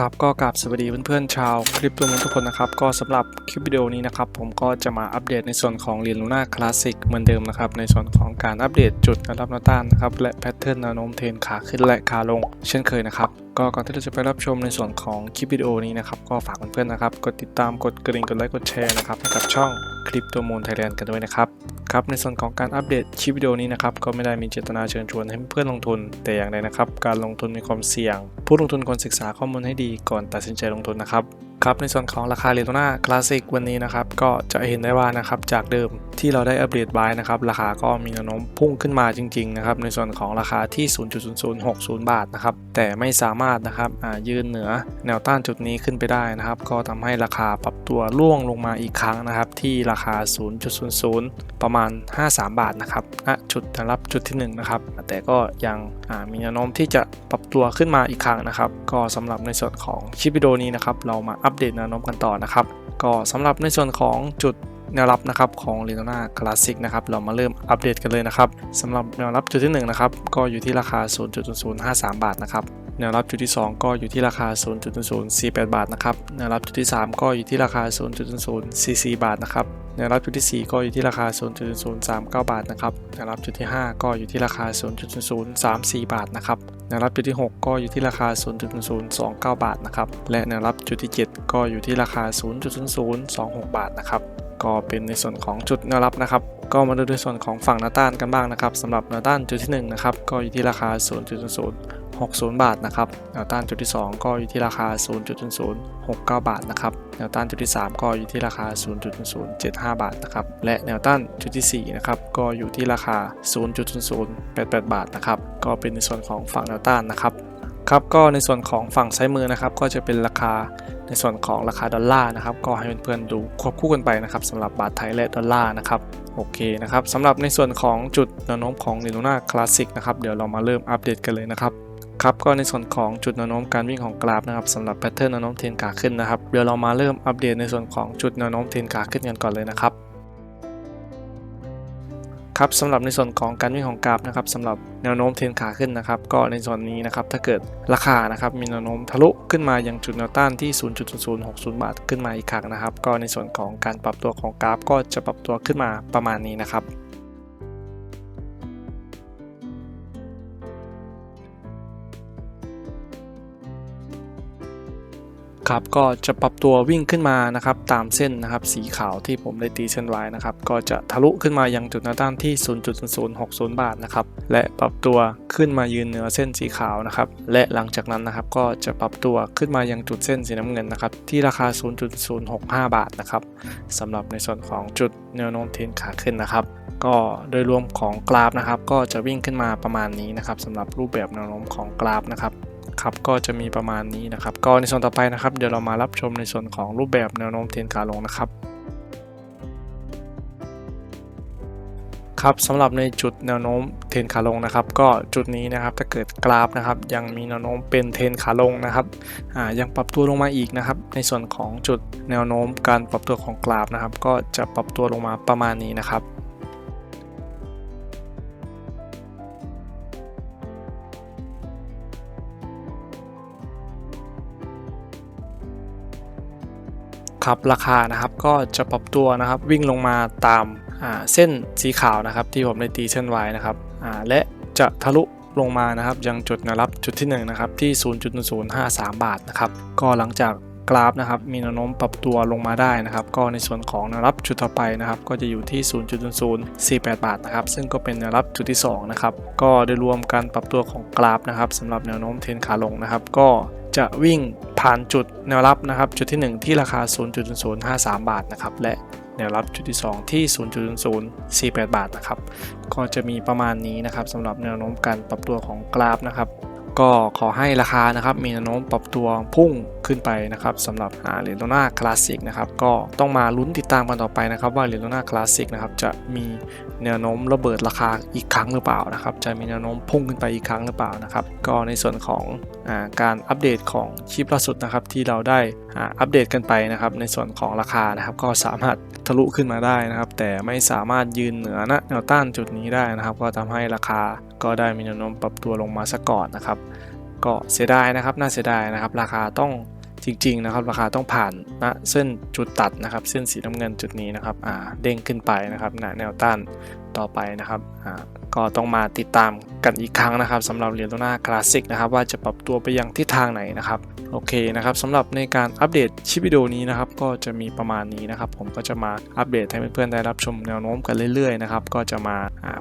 ครับก็กราบสวัสดีเพื่อนๆชาวคลิปตัวมุนทุกคนนะครับ ก็สำหรับคลิปวิดีโอนี้นะครับ ผมก็จะมาอัปเดตในส่วนของเรียนลูน่าคลาสสิกเหมือนเดิมนะครับ ในส่วนของการอัปเดตจุดแนวรับแนวต้านนะครับ และแพทเทิร์นแนวโน้มเทรนขาขึ้นและขาลง เช่นเคยนะครับ ก็ก่อนที่เราจะไปรับชมในส่วนของคลิปวิดีโอนี้นะครับ ก็ฝากเพื่อนๆนะครับ กดติดตามกดกระดิ่งกดไลค์กดแชร์นะครับให้กับช่องคลิปตัวมูลไทยแลนด์กันด้วยนะครับ ครับในส่วนของการอัปเดตคลิปวิดีโอนี้นะครับก็ไม่ได้มีเจตนาเชิญชวนให้เพื่อนลงทุนแต่อย่างใดนะครับ การลงทุนมีความเสี่ยง ผู้ลงทุนควรศึกษาข้อมูลให้ดีก่อนตัดสินใจลงทุนนะครับครับในส่วนของราคาเรโ o นาคลาสสิกวันนี้นะครับก็จะเห็นได้ว่านะครับจากเดิมที่เราได้อัปเดตไว้นะครับราคาก็มีแนวโน้มพุ่งขึ้นมาจริงๆนะครับในส่วนของราคาที่ 0.0060 บาทนะครับแต่ไม่สามารถนะครับยืนเหนือแนวต้านจุดนี้ขึ้นไปได้นะครับ ก็ทำให้ราคาปรับตัวร่วงลงมาอีกครั้งนะครับที่ราคา 0.00 ประมาณ 53 บาทนะครับณจุดแนวรับจุดที่1นะครับแต่ก็ยังมีแนวโน้มที่จะปรับตัวขึ้นมาอีกครั้งนะครับก็สำหรับในส่วนของคลิปวิดีโอนี้นะครับเรามาอัปเดตแนวโน้มกันต่อนะครับ ก็สำหรับในส่วนของจุดแนวรับนะครับของเรโนนาคลาสสิกนะครับ เรามาเริ่มอัปเดตกันเลยนะครับสำหรับแนวรับจุดที่1นะครับก็อยู่ที่ราคา 0.0053 บาทนะครับ แนวรับจุดที่ 2 ก็อยู่ที่ราคา 0.0048 บาทนะครับ แนวรับจุดที่ 3 ก็อยู่ที่ราคา 0.0044 บาทนะครับ แนวรับจุดที่ 4 ก็อยู่ที่ราคา 0.039 บาทนะครับ แนวรับจุดที่ 5 ก็อยู่ที่ราคา 0.034 บาทนะครับ แนวรับจุดที่ 6 ก็อยู่ที่ราคา0.029 บาทนะครับ และแนวรับจุดที่ 7 ก็อยู่ที่ราคา 0.0026 บาทนะครับก็เป็นในส่วนของจุดแนวรับนะครับ ก็มาดูในส่วนของฝั่งนวต้านกันบ้างนะครับสำหรับนวต้านจุดที่1นะครับก็อยู่ที่ราคา 60 บาทนะครับแนวต้านจุดที่ 2 ก็อยู่ที่ราคา 0.0069 บาทนะครับแนวต้านจุดที่ 3 ก็อยู่ที่ราคา0.075 บาทนะครับและแนวต้านจุดที่4นะครับก็อยู่ที่ราคา 0.0088 บาทนะครับก็เป็นในส่วนของฝั่งแนวต้านนะครับครับก็ในส่วนของฝั่งซ้ายมือนะครับก็จะเป็นราคาในส่วนของราคาดอลลาร์นะครับก็ให้เพื่อนๆดูควบคู่กันไปนะครับสำหรับบาทไทยและดอลลาร์นะครับโอเคนะครับสำหรับในส่วนของจุดแนวโน้มของ l ิ n o นาคลาสสิกนะครับเดี๋ยวเรามาเริ่มอัปเดตกันเลยนะครับ ครับก็ในส่วนของจุดแนวโน้มการวิ่งของกราฟนะครับสำหรับแพทเทิร์นแนวโน้มเทรนขาขึ้นนะครับเดี๋ยวเรามาเริ่มอัปเดตในส่วนของจุดแนวโน้มเทรนขาขึ้นกันก่อนเลยนะครับครับสำหรับในส่วนของการวิ่งของกราฟนะครับสำหรับแนวโน้มเทรนขาขึ้นนะครับ ก็ในส่วนนี้นะครับถ้าเกิดราคานะครับมีแนวโน้มทะลุขึ้นมายังจุดแนวต้านที่ 0.0060 บาทขึ้นมาอีกครั้งนะครับ ก็ในส่วนของการปรับตัวของกราฟก็จะปรับตัวขึ้นมาประมาณนี้นะครับ ครับก็จะปรับตัววิ่งขึ้นมานะครับตามเส้นนะครับสีขาวที่ผมได้ตีเส้นไว้นะครับก็จะทะลุขึ้นมายังจุดแนวต้านที่ 0.060 บาทนะครับและปรับตัวขึ้นมายืนเหนือเส้นสีขาวนะครับและหลังจากนั้นนะครับก็จะปรับตัวขึ้นมายังจุดเส้นสีน้ำเงินนะครับที่ราคา 0.065 บาทนะครับสำหรับในส่วนของจุดแนวโน้มเทนขาขึ้นนะครับก็โดยรวมของกราฟนะครับก็จะวิ่งขึ้นมาประมาณนี้นะครับสำหรับรูปแบบแนวโน้มของกราฟนะครับ ครับก็จะมีประมาณนี้นะครับ ก็ในส่วนต่อไปนะครับ เดี๋ยวเรามารับชมในส่วนของรูปแบบแนวโน้มเทรนขาลงนะครับครับสำหรับในจุดแนวโน้มเทรนขาลงนะครับ ก็จุดนี้นะครับถ้าเกิดกราฟนะครับ ยังมีแนวโน้มเป็นเทรนขาลงนะครับอ่ายังปรับตัวลงมาอีกนะครับ ในส่วนของจุดแนวโน้มการปรับตัวของกราฟนะครับ ก็จะปรับตัวลงมาประมาณนี้นะครับ ครับราคานะครับก็จะปรับตัวนะครับวิ่งลงมาตามาเส้นสีขาวนะครับที่ผมได้ตีเส้นไว้นะครับและจะทะลุลงมานะครับยังจุดแนวรับจุดที่1นะครับที่ 0.053 บาทนะครับก็หลังจาก กราฟนะครับมีแนวโน้มปรับตัวลงมาได้นะครับก็ในส่วนของแนวรับจุดต่อไปนะครับก็จะอยู่ที่0.048 บาทนะครับซึ่งก็เป็นแนวรับจุดที่2นะครับก็โดยรวมการปรับตัวของกราฟนะครับสำหรับแนวโน้มเทรนขาลงนะครับ ก็จะวิ่งผ่านจุดแนวรับนะครับจุดที่ 1 ที่ราคา 0.053 บาทนะครับและแนวรับจุดที่ 2 ที่0.048 บาทนะครับก็จะมีประมาณนี้นะครับสำหรับแนวโน้มการปรับตัวของกราฟนะครับ ก็ขอให้ราคานะครับมีแนวโน้มปรับตัวพุ่งขึ้นไปนะครับสำหรับเหรียญโลนาคลาสสิกนะครับก็ต้องมาลุ้นติดตามกันต่อไปนะครับ ว่าเหรียญโลนาคลาสสิกนะครับจะมีแนวโน้มระเบิดราคาอีกครั้งหรือเปล่านะครับจะมีแนวโน้มพุ่งขึ้นไปอีกครั้งหรือเปล่านะครับก็ในส่วนของอการอัปเดตของคลิปล่าสุดนะครับที่เราได้อัปเดตกันไปนะครับในส่วนของราคานะครับก็สามารถทะลุขึ้นมาได้นะครับ แต่ไม่สามารถยืนเหนือนะแนวต้านจุดนี้ได้นะครับ ก็ทำให้ราคาก็ได้มีแนวโน้มปรับตัวลงมาซะก่อนนะครับ ก็เสียดายนะครับ น่าเสียดายนะครับ ราคาต้องจริง ๆ นะครับ ราคาต้องผ่านณเส้นจุดตัดนะครับ เส้นสีน้ำเงินจุดนี้นะครับ อ่า เด้งขึ้นไปนะครับณแนวต้านต่อไปนะครับ อ่า ก็ต้องมาติดตามกันอีกครั้งนะครับสำหรับเหรียญลูน่าคลาสสิกนะครับว่าจะปรับตัวไปยังทิศทางไหนนะครับโอเคนะครับสำหรับในการอัปเดตชิปวิดีโอนี้นะครับก็จะมีประมาณนี้นะครับผมก็จะมาอัปเดตให้เพื่อนๆได้รับชมแนวโน้มกันเรื่อยๆนะครับก็จะมา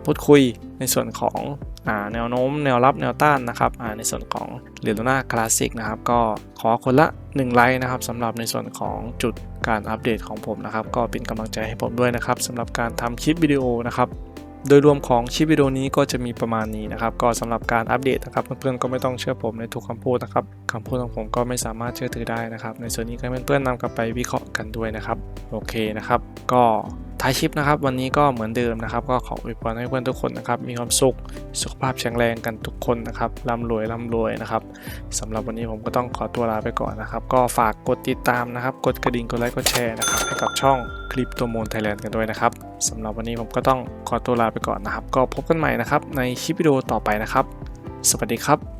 พูดคุยในส่วนของอแนวโน้มแนวรับแนวต้านนะครับในส่วนของเหรียญลูน่าคลาสสิกนะครับก็ขอคนละ1ไลค์นะครับสำหรับในส่วนของจุดการอัปเดตของผมนะครับก็เป็นกำลังใจให้ผมด้วยนะครับสำหรับการทำคลิปวิดีโอนะครับ โดยรวมของคลิปวิดีโอนี้ก็จะมีประมาณนี้นะครับ ก็สำหรับการอัปเดตนะครับเพื่อนๆก็ไม่ต้องเชื่อผมในทุกคำพูดนะครับคำพูดของผมก็ไม่สามารถเชื่อถือได้นะครับ ในส่วนนี้ก็เพื่อนๆนำกลับไปวิเคราะห์กันด้วยนะครับ โอเคนะครับ ก็ ท้ายคลิปนะครับ วันนี้ก็เหมือนเดิมนะครับ ก็ขออวยพรให้เพื่อนทุกคนนะครับ มีความสุขสุขภาพแข็งแรงกันทุกคนนะครับร่ำรวยร่ำรวยนะครับสำหรับวันนี้ผมก็ต้องขอตัวลาไปก่อนนะครับ ก็ฝากกดติดตามนะครับ กดกระดิ่งกดไลค์กดแชร์นะครับให้กับช่องคลิปตัวโมนไทยแลนด์กันด้วยนะครับสำหรับวันนี้ผมก็ต้องขอตัวลาไปก่อนนะครับ ก็พบกันใหม่นะครับในคลิปวิดีโอต่อไปนะครับ สวัสดีครับ